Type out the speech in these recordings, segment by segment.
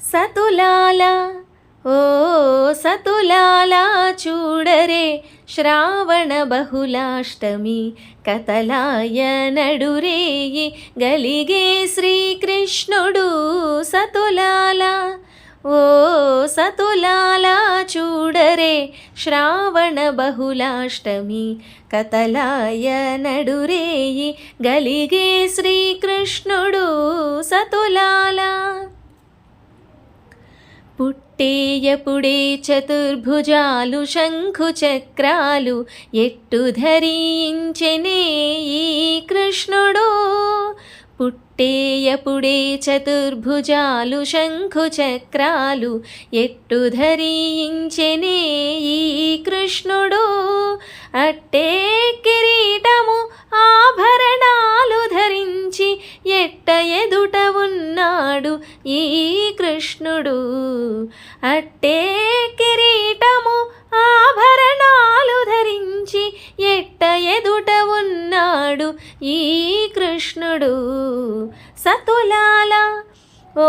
సతులాల ఓ సతులాల చూడరే శ్రావణ బహుళాష్టమి కతలాయ నడురేయి గలిగే శ్రీకృష్ణుడు సతులాల ఓ సతులాల చూడరే శ్రావణ బహుళాష్టమి కతలాయ నడురేయి గలిగే శ్రీకృష్ణుడు సతులాల. పుట్టేయపుడే చతుర్భుజాలు శంఖు చక్రాలు ఎట్టు ధరించెనే ఈ కృష్ణుడు. పుట్టేయపుడే చతుర్భుజాలు శంఖు చక్రాలు ఎట్టు ధరించెనే ఈ కృష్ణుడు. అట్ ఈ కృష్ణుడు అట్టే కిరీటము ఆభరణాలు ధరించి ఎట్ట ఎదుట ఉన్నాడు ఈ కృష్ణుడు. సతులాల ఓ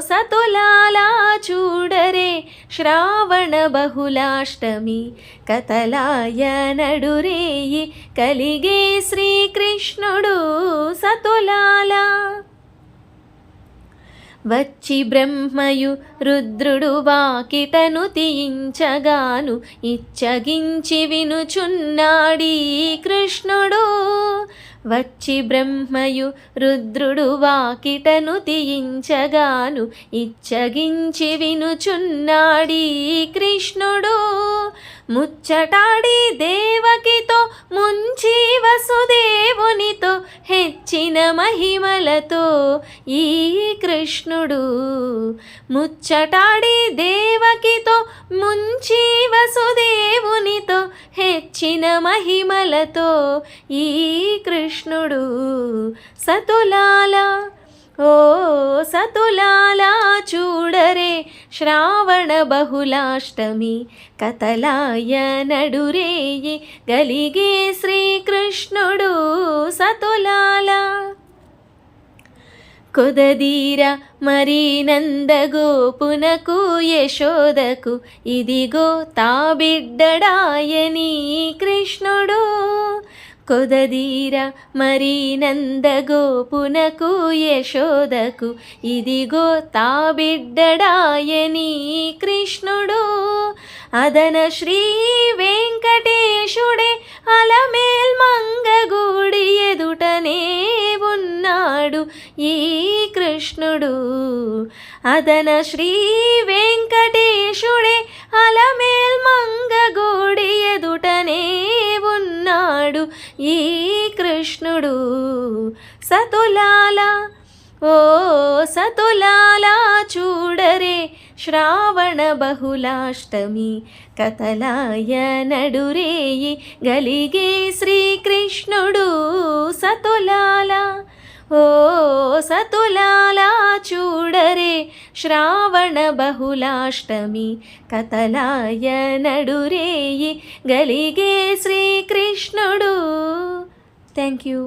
సతులాల చూడరే శ్రావణ బహుళాష్టమి కతలాయ నడురేయి కలిగే శ్రీకృష్ణుడు సతులాల. వచ్చి బ్రహ్మయు రుద్రుడు వాకిటను తీయించగాను ఇచ్చగించి వినుచున్నాడీ కృష్ణుడు. వచ్చి బ్రహ్మయు రుద్రుడు వాకిటను తీయించగాను ఇచ్చగించి వినుచున్నాడీ కృష్ణుడు. ముచ్చటాడి దేవకితో ముంచి వసుదేవునితో హెచ్చిన మహిమలతో ఈ కృష్ణుడు ముచ్చటాడి దేవకితో ముంచి వసుదేవునితో హెచ్చిన మహిమలతో ఈ కృష్ణుడు సతులాల ఓ సతులాల చూడరే శ్రావణ బహుళాష్టమి కతలాయ నడురేయి గలిగే శ్రీకృష్ణుడు సతులాల. కొదదీర మరి నందగోపునకు యశోదకు ఇదిగో తా బిడ్డడాయని కృష్ణుడు. కొదదీర మరి నందగోపునకు యశోదకు ఇదిగో తా బిడ్డడాయని కృష్ణుడు. అదన శ్రీ వెంక కృష్ణుడు. అదన శ్రీ వెంకటేశుడే అలమేల్ మంగగూడి ఎదుటనే ఉన్నాడు ఈ కృష్ణుడు. సతులాల ఓ సతులాల చూడరే శ్రావణ బహుళాష్టమి కతలాయ నడురేయి గలిగే శ్రీకృష్ణుడు. సతులాల ఓ సతులాల చూడరే శ్రావణ బహుళాష్టమి కతలాయ నడురేయి గలిగే శ్రీకృష్ణుడు. Thank you